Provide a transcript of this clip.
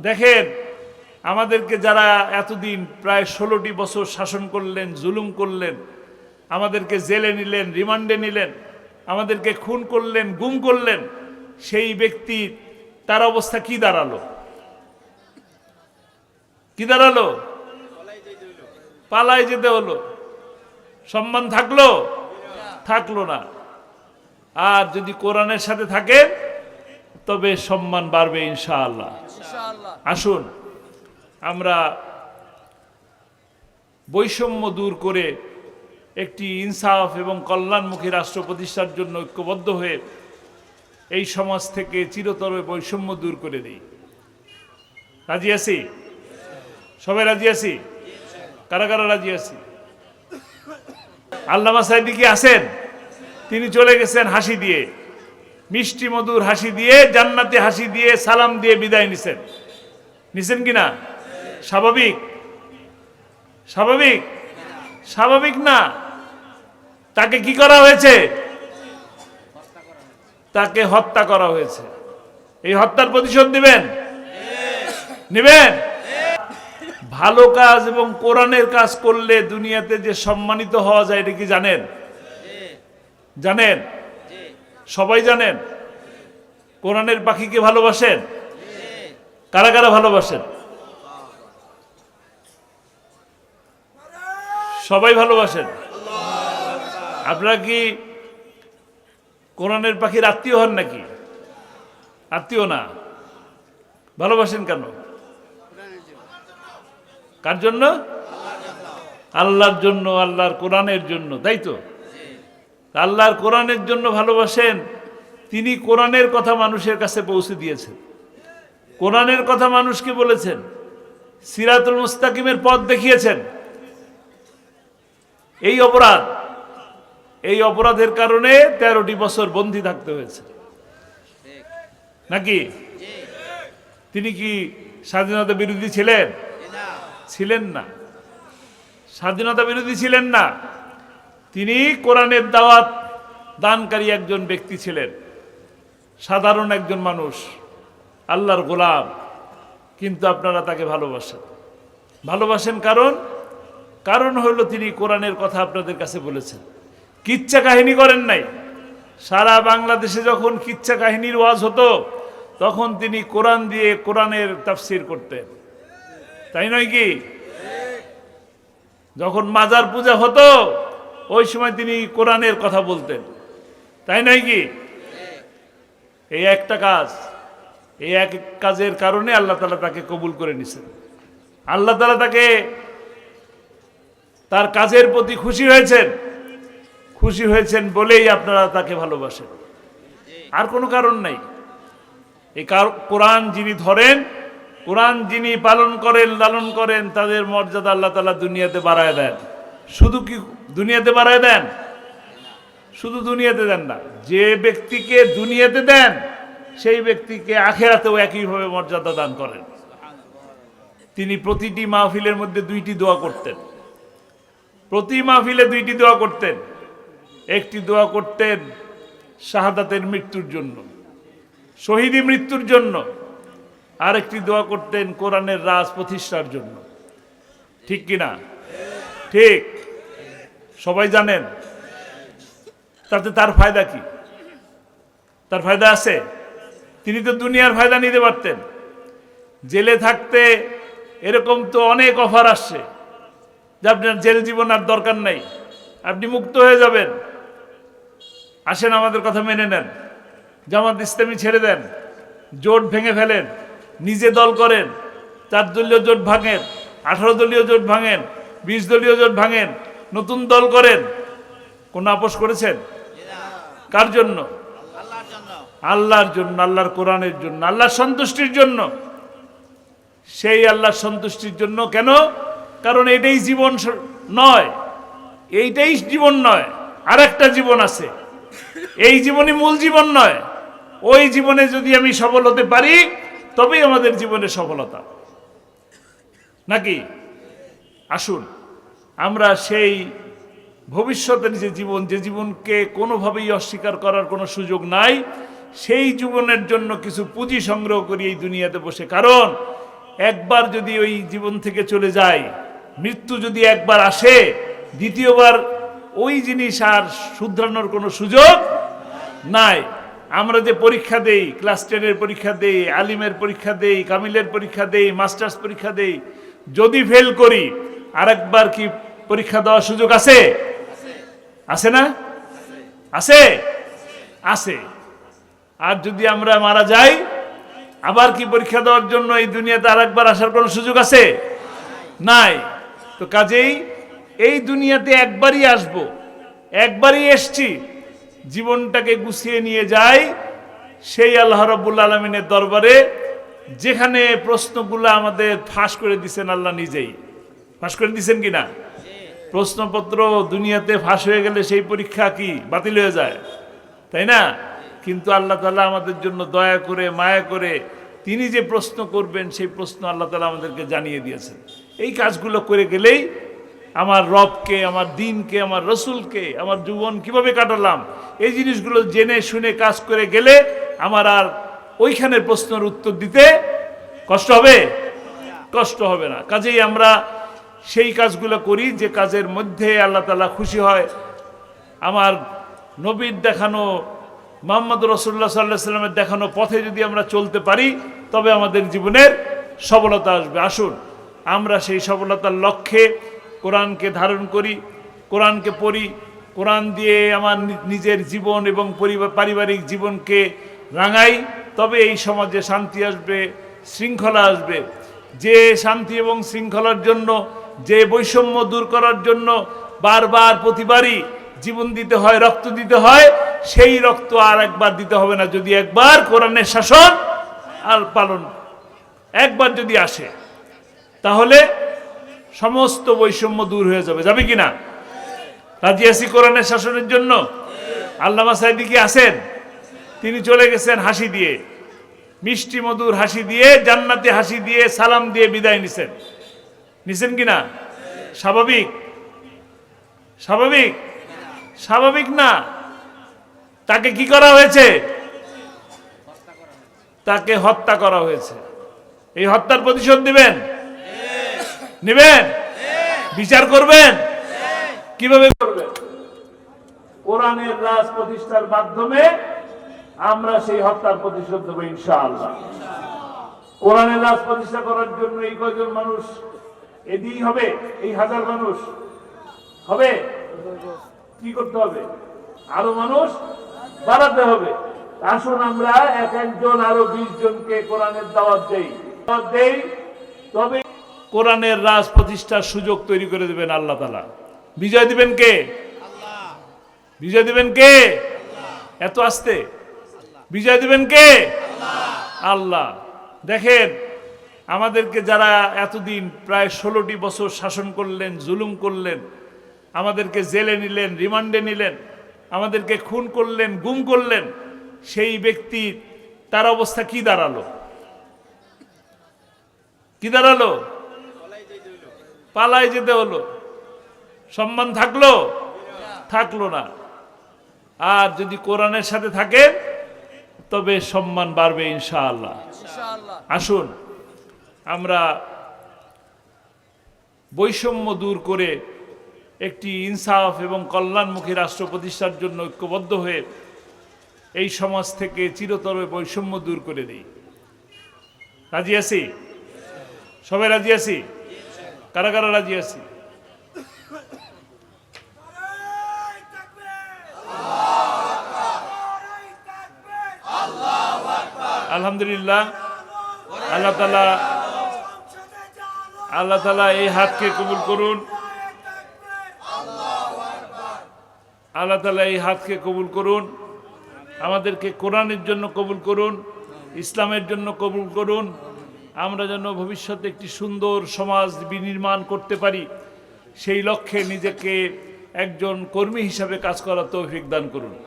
দেখেন, আমাদেরকে যারা এতদিন প্রায় ষোলোটি বছর শাসন করলেন, জুলুম করলেন, আমাদেরকে জেলে নিলেন, রিমান্ডে নিলেন, আমাদেরকে খুন করলেন, গুম করলেন, সেই ব্যক্তি, তার অবস্থা কি দাঁড়াল? কি দাঁড়াল? পালায় যেতে হলো। সম্মান থাকল? থাকল না। আর যদি কোরআনের সাথে থাকেন তবে সম্মান বাড়বে ইনশাআল্লাহ। আসুন আমরা বৈষম্য দূর করে একটি ইনসাফ এবং কল্যাণমুখী রাষ্ট্র প্রতিষ্ঠার জন্য ঐক্যবদ্ধ হয়ে এই সমাজ থেকে চিরতর বৈষম্য দূর করে দিই। রাজি আছি? সবাই রাজি আছি? কারা কারা রাজি আছি? আল্লামা সাইদি কি আছেন? তিনি চলে গেছেন হাসি দিয়ে। মিষ্টি মধুর হাসি দিয়ে, জান্নাতে হাসি দিয়ে সালাম দিয়ে বিদায় নিছেন। নিছেন কি না? স্বাভাবিক? স্বাভাবিক? স্বাভাবিক না? তাকে কি করা হয়েছে? তাকে হত্যা করা হয়েছে। এই হত্যার প্রতিশোধ নেবেন? নেবেন? ভালো কাজ এবং কোরআনের কাজ করলে দুনিয়াতে যে সম্মানিত হওয়া যায়, এটা কি জানেন? জানেন? সবাই জানেন? কোরআনের পাখিকে ভালোবাসেন? কারা কারা ভালোবাসেন? সবাই ভালোবাসেন? আপনারা কি কোরআনের পাখির আত্মীয় হন নাকি? আত্মীয় না। ভালোবাসেন কেন? কার জন্য? আল্লাহর জন্য, আল্লাহর কোরআনের জন্য, তাই তো? আল্লাহর কোরআনের জন্য ভালোবাসেন, তিনি কোরআনের কথা মানুষের কাছে পৌঁছে দিয়েছেন। কোরআনের কথা মানুষকে বলেছেন? সিরাতুল মুস্তাকিমের পথ দেখিয়েছেন। এই অপরাধ, এই অপরাধের কারণে তেরোটি বছর বন্দী থাকতে হয়েছে। নাকি? তিনি কি স্বাধীনতা বিরোধী ছিলেন? ছিলেন না। স্বাধীনতা বিরোধী ছিলেন না। তিনি কোরআনের দাওয়াত দানকারী একজন ব্যক্তি ছিলেন, সাধারণ একজন মানুষ, আল্লাহর গোলাম, কিন্তু আপনারা তাকে ভালোবাসেন। ভালোবাসেন কারণ? কারণ হলো তিনি কোরআনের কথা আপনাদের কাছে বলেছেন। কিচ্ছা কাহিনী করেন নাই। সারা বাংলাদেশে যখন কিচ্ছা কাহিনীর ওয়াজ হতো, তখন তিনি কোরআন দিয়ে কোরআনের তাফসির করতেন। তাই নয় কি? যখন মাজার পূজা হতো ওই সময় তিনি কোরআনের কথা বলতেন। তাই নয় কি? এই একটা কাজ, এই এক কাজের কারণে আল্লাহ তালা তাকে কবুল করে নিছেন। আল্লাহ তালা তাকে তার কাজের প্রতি খুশি হয়েছেন। খুশি হয়েছেন বলেই আপনারা তাকে ভালোবাসেন। আর কোনো কারণ নাই। এই কার- কোরআন যিনি ধরেন, কোরআন যিনি পালন করেন, লালন করেন, তাদের মর্যাদা আল্লাহ তালা দুনিয়াতে বাড়ায় দেন। শুধু কি দুনিয়াতে বাড়ায় দেন? শুধু দুনিয়াতে দেন না, যে ব্যক্তিকে দুনিয়াতে দেন, সেই ব্যক্তিকে আখেরাতেও একইভাবে মর্যাদা দান করেন। তিনি প্রতিটি মাহফিলের মধ্যে দুইটি দোয়া করতেন। প্রতি মাহফিলে দুইটি দোয়া করতেন। একটি দোয়া করতেন শাহাদাতের মৃত্যুর জন্য, শহীদী মৃত্যুর জন্য। আরেকটি দোয়া করতেন কোরআনের রাজ প্রতিষ্ঠার জন্য। ঠিক কিনা ঠিক। সবাই জানেন? তাতে তার ফায়দা কি? তার ফায়দা আছে? তিনি তো দুনিয়ার ফায়দা নিতে পারতেন। জেলে থাকতে এরকম তো অনেক অফার আসছে যে আপনার জেল জীবন আর দরকার নাই। আপনি মুক্ত হয়ে যাবেন। আসেন আমাদের কথা মেনে নেন। জামাত ইসলামী ছেড়ে দেন। জোট ভেঙে ফেলেন। নিজে দল করেন। চার দলীয় জোট ভাঙেন। আঠারো দলীয় জোট ভাঙেন। বিশ দলীয় জোট ভাঙেন। নতুন দল করেন। কোন আপোষ করেছেন? কার জন্য? আল্লাহর জন্য, আল্লাহর কোরআনের জন্য, আল্লাহর সন্তুষ্টির জন্য। সেই আল্লাহর সন্তুষ্টির জন্য কেন? কারণ এটাই জীবন নয়। এইটাই জীবন নয়। আর একটা জীবন আছে। এই জীবনই মূল জীবন নয়। ওই জীবনে যদি আমি সফল হতে পারি, তবেই আমাদের জীবনে সফলতা। নাকি? আসুন। আমরা সেই ভবিষ্যতের যে জীবন, যে জীবনকে কোনোভাবেই অস্বীকার করার কোনো সুযোগ নাই, সেই জীবনের জন্য কিছু পুঁজি সংগ্রহ করি এই দুনিয়াতে বসে। কারণ একবার যদি ওই জীবন থেকে চলে যায়, মৃত্যু যদি একবার আসে, দ্বিতীয়বার ওই জিনিস আর শুধরানোর কোনো সুযোগ নাই। আমরা যে পরীক্ষা দেই, ক্লাস টেনের পরীক্ষা দেই, আলিমের পরীক্ষা দেই, কামিলের পরীক্ষা দেই, মাস্টার্স পরীক্ষা দেই, যদি ফেল করি, আরেকবার কি পরীক্ষা দেওয়ার সুযোগ আছে? আছে না? আছে? আছে। আর যদি আমরা মারা যাই, আবার কি পরীক্ষা দেওয়ার জন্য এই দুনিয়াতে আর একবার আসার কোনো সুযোগ আছে? নাই। তো কাজেই এই দুনিয়াতে একবারই আসব, একবারই এসছি, জীবনটাকে গুছিয়ে নিয়ে যাই সেই আল্লাহ রব্বুল আলমিনের দরবারে, যেখানে প্রশ্নগুলো আমাদের ফাঁস করে দিছেন আল্লাহ নিজেই। ফাঁস করে দিছেন কি না প্রশ্নপত্র দুনিয়াতে ফাঁস হয়ে গেলে সেই পরীক্ষা কি? বাতিল হয়ে যায়। তাই না? কিন্তু আল্লাহ তালা আমাদের জন্য দয়া করে, মায়া করে তিনি যে প্রশ্ন করবেন, সেই প্রশ্ন আল্লাহ তালা আমাদেরকে জানিয়ে দিয়েছেন। এই কাজগুলো করে গেলেই আমার রবকে, আমার দিনকে, আমার রসুলকে, আমার জীবন কীভাবে কাটালাম, এই জিনিসগুলো জেনে শুনে কাজ করে গেলে আমার আর ওইখানের প্রশ্নের উত্তর দিতে কষ্ট হবে? কষ্ট হবে না। কাজেই আমরা সেই কাজগুলো করি, যে কাজের মধ্যে আল্লাহ তালা খুশি হয়। আমার নবীর দেখানো, মোহাম্মদ রসুল্লাহ সাল্লাহ সাল্লামের দেখানো পথে যদি আমরা চলতে পারি, তবে আমাদের জীবনের সফলতা আসবে। আসুন, আমরা সেই সফলতার লক্ষ্যে কোরআনকে ধারণ করি, কোরআনকে পড়ি। কোরআন দিয়ে আমার নিজের জীবন এবং পরিবার, পারিবারিক জীবনকে রাঙাই। তবে এই সমাজে শান্তি আসবে, শৃঙ্খলা আসবে। যে শান্তি এবং শৃঙ্খলার জন্য যে বৈষম্য দূর করার জন্য বারবার প্রতিবারই জীবন দিতে হয়, রক্ত দিতে হয়, সেই রক্ত আর একবার দিতে হবে না। যদি একবার কোরআনের শাসন আর পালন একবার যদি আসে, তাহলে সমস্ত বৈষম্য দূর হয়ে যাবে। যাবে কি না? রাজি আছি কোরআনের শাসনের জন্য? আল্লামা সাইদি কি আছেন? তিনি চলে গেছেন হাসি দিয়ে। মিষ্টি মধুর হাসি দিয়ে, জান্নাতে হাসি দিয়ে, সালাম দিয়ে বিদায় নিছেন। নিছেন কি না স্বাভাবিক। স্বাভাবিক? স্বাভাবিক না? তাকে কি করা হয়েছে? তাকে হত্যা করা হয়েছে। এই হত্যার প্রতিশোধ দিবেন নেবেন? বিচার করবেন? কীভাবে করবেন? কোরআনের রাজ প্রতিষ্ঠার মাধ্যমে আমরা সেই হত্যার প্রতিশোধ দেবো ইনশাআল্লাহ। কোরআনের রাজ প্রতিষ্ঠা করার জন্য এই কয়জন মানুষ এদিই হবে এই হাজার মানুষ। হবে? কি করতে হবে? আরও মানুষ বাড়াতে হবে। আসুন আমরা এক একজন আরও বিশ জনকে কোরআনের দাওয়াত দেই। দাওয়াত দেই তবে কোরআনের রাজ প্রতিষ্ঠার সুযোগ তৈরি করে দেবেন আল্লাহ তালা। বিজয় দিবেন কে? বিজয় দিবেন কে? এত আসতে। বিজয় দিবেন কে? আল্লাহ। দেখেন আমাদেরকে যারা এতদিন প্রায় ষোলোটি বছর শাসন করলেন জুলুম করলেন আমাদেরকে জেলে নিলেন রিমান্ডে নিলেন আমাদেরকে খুন করলেন গুম করলেন সেই ব্যক্তি তার অবস্থা কি দাঁড়াল? কি দাঁড়াল? পালাই যেতে হলো। সম্মান থাকল? থাকল না। আর যদি কোরআনের সাথে থাকেন তবে সম্মান বাড়বে ইনশাআল্লাহ। আসুন। আমরা বৈষম্য দূর করে একটি ইনসাফ এবং কল্যাণমুখী রাষ্ট্র প্রতিষ্ঠার জন্য ঐক্যবদ্ধ হয়ে এই সমাজ থেকে চিরতর বৈষম্য দূর করে দিই। রাজি আছি? সবাই রাজি আছি? কারা কারা রাজি আছি? আলহামদুলিল্লাহ। আল্লাহ তালা আল্লাহ তালা এই হাতকে কবুল করুন। আল্লাহ তালা এই হাতকে কবুল করুন। আমাদেরকে কোরআনের জন্য কবুল করুন, ইসলামের জন্য কবুল করুন। আমরা যেন ভবিষ্যতে একটি সুন্দর সমাজ বিনির্মাণ করতে পারি। সেই লক্ষ্যে নিজেকে একজন কর্মী হিসাবে কাজ করার তৌফিক দান করুন।